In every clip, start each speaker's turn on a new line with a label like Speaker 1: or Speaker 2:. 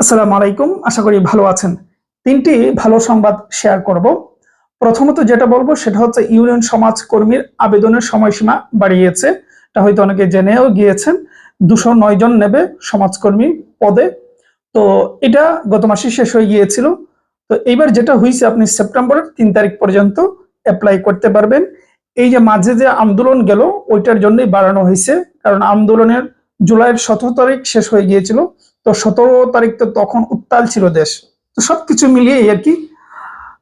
Speaker 1: আসসালামু আলাইকুম, আশা করি ভালো আছেন। তিনটি ভালো সংবাদ শেয়ার করব। প্রথমত যেটা বলব সেটা হচ্ছে ইউনিয়ন সমাজ কর্মীর আবেদনের সময়সীমা বাড়িয়েছে। এটা হয়তো অনেকে জেনেও গিয়েছেন, দুশো নয় জন নেবে সমাজকর্মী পদে। তো এটা গত মাসে শেষ হয়ে গিয়েছিল। তো এইবার যেটা হয়েছে আপনি সেপ্টেম্বরের তিন তারিখ পর্যন্ত অ্যাপ্লাই করতে পারবেন। এই যে মাঝে যে আন্দোলন গেল, ওইটার জন্যই বাড়ানো হয়েছে কারণ আন্দোলনের জুলাইয়ের সতেরো তারিখ শেষ হয়ে গিয়েছিল। তো সতেরো তারিখ তো তখন উত্তাল ছিল দেশ। তো সবকিছু মিলিয়ে আর কি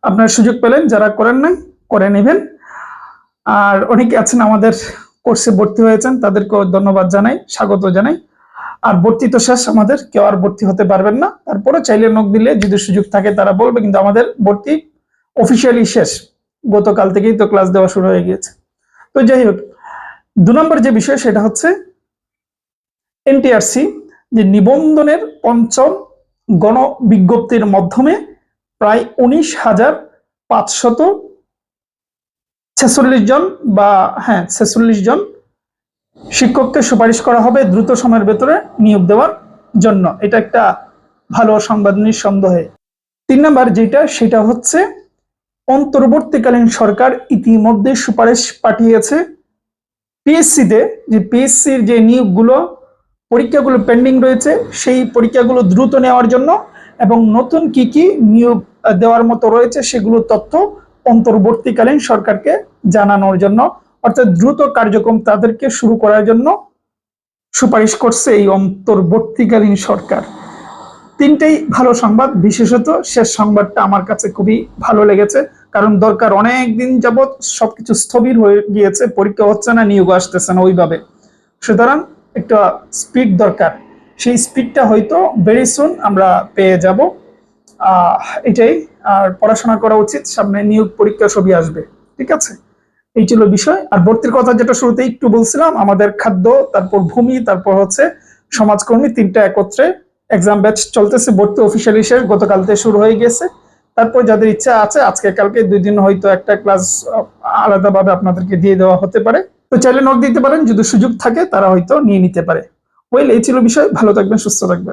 Speaker 1: আপনার সুযোগ পেলেন, যারা করেন নাই, করে নেবেন। আর অনেকে আছেন আমাদের কোর্সে ভর্তি হয়েছেন, তাদেরকেও ধন্যবাদ জানাই, স্বাগত জানাই। আর ভর্তি তো শেষ আমাদের, কেউ আর ভর্তি হতে পারবেন না। তারপরে চাইলে নখ দিলে, যদি সুযোগ থাকে তারা বলবে, কিন্তু আমাদের ভর্তি অফিসিয়ালি শেষ। গতকাল থেকেই তো ক্লাস দেওয়া শুরু হয়ে গিয়েছে। তো যাই হোক, দু নম্বর যে বিষয়, সেটা হচ্ছে এনটিআরসি যে নিবন্ধনের পঞ্চম গণ বিজ্ঞপ্তির মাধ্যমে প্রায় উনিশ হাজার পাঁচশত ছেচল্লিশ জন বা হ্যাঁ ছেচল্লিশ জন শিক্ষককে সুপারিশ করা হবে দ্রুত সময়ের ভেতরে নিয়োগ দেওয়ার জন্য। এটা একটা ভালো সংবাদ, নিঃসন্দেহে। তিন নাম্বার যেটা, সেটা হচ্ছে অন্তর্বর্তীকালীন সরকার ইতিমধ্যে সুপারিশ পাঠিয়েছে পিএসসিতে, যে পিএসসির যে নিয়োগগুলো পরীক্ষাগুলো পেন্ডিং রয়েছে, সেই পরীক্ষাগুলো দ্রুত নেওয়ার জন্য এবং নতুন কি কি নিয়োগ দেওয়ার মতো রয়েছে সেগুলো তথ্য অন্তর্বর্তীকালীন সরকারকে জানানোর জন্য। অর্থাৎ দ্রুত কার্যক্রম তাদেরকে শুরু করার জন্য সুপারিশ করছে এই অন্তর্বর্তীকালীন সরকার। তিনটেই ভালো সংবাদ, বিশেষত শেষ সংবাদটা আমার কাছে খুবই ভালো লেগেছে, কারণ দরকার অনেক দিন যাবৎ সবকিছু স্থবির হয়ে গিয়েছে, পরীক্ষা হচ্ছে না, নিয়োগ আসতেছে না ওইভাবে। সুতরাং একটা স্পিড দরকার। সেই স্পিডটা হয়তো ভেরি সুন আমরা পেয়ে যাব। এটাই। আর পড়াশোনা করা উচিত। সামনে নিয়োগ পরীক্ষা সবই আসবে। ঠিক আছে? এই ছিল বিষয়। আর ভর্তির কথা যেটা শুরুতে একটু বলছিলাম, আমাদের খাদ্য, তারপর ভূমি, তারপর হচ্ছে সমাজকর্মী তিনটা একত্রে এক্সাম ব্যাচ চলতেছে। ভর্তি অফিসিয়ালি শেষ। গতকাল থেকে শুরু হয়ে গেছে। তারপর যাদের ইচ্ছা আছে, আজকে কালকে দুই দিন হয়তো একটা ক্লাস আলাদাভাবে আপনাদেরকে দিয়ে দেওয়া হতে পারে। তো চাইলে নক দিতে পারেন, যদি সুযোগ থাকে, তারা হয়তো নিয়ে নিতে পারে। ওয়েল এই ছিল বিষয়। ভালো থাকবেন, সুস্থ থাকবেন।